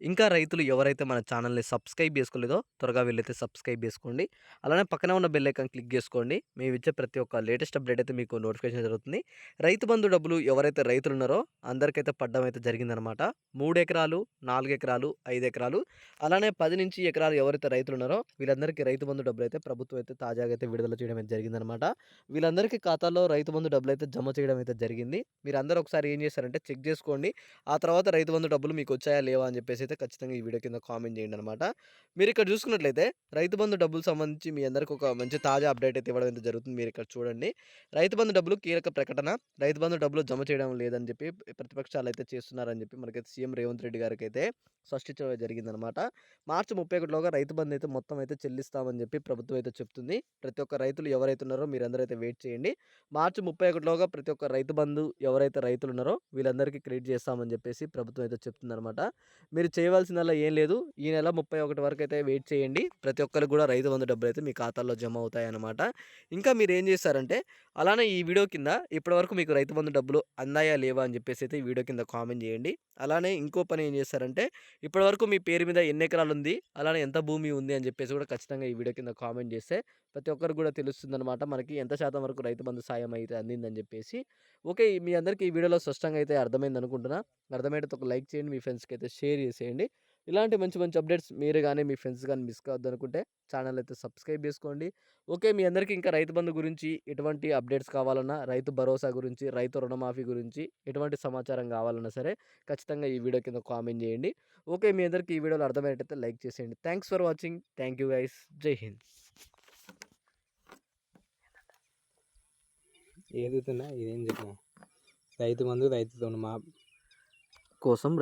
ఇంకా రైతులు ఎవరైతే మన ఛానల్ని సబ్స్క్రైబ్ చేసుకోలేదో త్వరగా వెళ్ళైతే సబ్స్క్రైబ్ చేసుకోండి. అలానే పక్కనే ఉన్న బెల్ ఐకాన్ క్లిక్ చేసుకోండి. మేము ఇచ్చే ప్రతి ఒక్క లేటెస్ట్ అప్డేట్ అయితే మీకు నోటిఫికేషన్ జరుగుతుంది. రైతు బంధు డబ్బులు ఎవరైతే రైతులు ఉన్నారో అందరికైతే పడ్డం అయితే జరిగిందనమాట మూడు ఎకరాలు నాలుగు ఎకరాలు ఐదు ఎకరాలు అలానే పది నుంచి ఎకరాలు ఎవరైతే రైతులు ఉన్నారో వీళ్ళందరికీ రైతు బంధు డబ్బులు అయితే ప్రభుత్వం అయితే తాజాగా అయితే విడుదల చేయడం అయితే జరిగిందనమాట వీళ్ళందరికీ ఖాతాలో రైతు బంధు డబ్బులు అయితే జమ చేయడం అయితే జరిగింది. మీరు అందరూ ఒకసారి ఏం చేశారంటే చెక్ చేసుకోండి. ఆ తర్వాత రైతు బంధు డబ్బులు మీకు వచ్చాయా లేవా అని చెప్పేసి అయితే ఖచ్చితంగా ఈ వీడియో కింద కామెంట్ చేయండి అనమాట మీరు ఇక్కడ చూసుకున్నట్లయితే రైతు బంధు డబ్బులు సంబంధించి మీ అందరికీ ఒక మంచి తాజా అప్డేట్ అయితే ఇవ్వడం అయితే జరుగుతుంది. మీరు ఇక్కడ చూడండి. రైతు బంధు డబ్బులు కీలక ప్రకటన. రైతు బంధు డబ్బులు జమ చేయడం లేదని చెప్పి ప్రతిపక్షాలు అయితే చేస్తున్నారని చెప్పి మనకైతే సీఎం రేవంత్ రెడ్డి గారికి అయితే స్పష్టించడం జరిగిందనమాట మార్చి ముప్పై ఒకటిలోగా రైతు బంధు అయితే మొత్తం అయితే చెల్లిస్తామని చెప్పి ప్రభుత్వం అయితే చెప్తుంది. ప్రతి ఒక్క రైతులు ఎవరైతే ఉన్నారో మీరందరూ అయితే వెయిట్ చేయండి. మార్చి ముప్పై ఒకటిలోగా ప్రతి ఒక్క రైతు బంధు ఎవరైతే రైతులు ఉన్నారో వీళ్ళందరికీ క్రియేట్ చేస్తామని చెప్పేసి ప్రభుత్వం అయితే చెప్తుందనమాట మీరు చేయవలసిందల్లా ఏం లేదు. ఈ నెల ముప్పై ఒకటి వరకు అయితే వెయిట్ చేయండి. ప్రతి ఒక్కరికి కూడా రైతు బంధు డబ్బులు అయితే మీ ఖాతాల్లో జమ అవుతాయి ఇంకా మీరు ఏం చేస్తారంటే అలానే ఈ వీడియో కింద ఇప్పటివరకు మీకు రైతు బంధు డబ్బులు అందాయా లేవా అని చెప్పేసి అయితే ఈ వీడియో కింద కామెంట్ చేయండి. అలానే ఇంకో పని ఏం చేస్తారంటే ఇప్పటివరకు మీ పేరు మీద ఎన్ని ఎకరాలు ఉంది అలానే ఎంత భూమి ఉంది అని చెప్పేసి కూడా ఖచ్చితంగా ఈ వీడియో కింద కామెంట్ చేస్తే ప్రతి ఒక్కరికి కూడా తెలుస్తుందన్నమాట. మనకి ఎంత శాతం వరకు రైతు బంధు సాయం అయితే అందిందని చెప్పేసి. ఓకే మీ అందరికీ ఈ వీడియోలో స్పష్టంగా అయితే అర్థమైంది అనుకుంటున్నా అర్థమైతే ఒక లైక్ చేయండి. మీ ఫ్రెండ్స్కి అయితే షేర్ చేసేయండి. ఇలాంటి మంచి మంచి అప్డేట్స్ మీరు కానీ మీ ఫ్రెండ్స్ కానీ మిస్ కావద్దు అనుకుంటే ఛానల్ అయితే సబ్స్క్రైబ్ చేసుకోండి. ఓకే మీ అందరికీ ఇంకా రైతు బంధు గురించి ఎటువంటి అప్డేట్స్ కావాలన్నా రైతు భరోసా గురించి రైతు రుణమాఫీ గురించి ఎటువంటి సమాచారం కావాలన్నా సరే ఖచ్చితంగా ఈ వీడియో కింద కామెంట్ చేయండి. ఓకే మీ అందరికీ ఈ వీడియోలో అర్థమయ్యేటైతే లైక్ చేసేయండి. Thanks for watching. Thank you guys. Jai Hind. ఏదుతున్నా ఇదేం చెప్పిన? రైతు మందు రైతు మా కోసం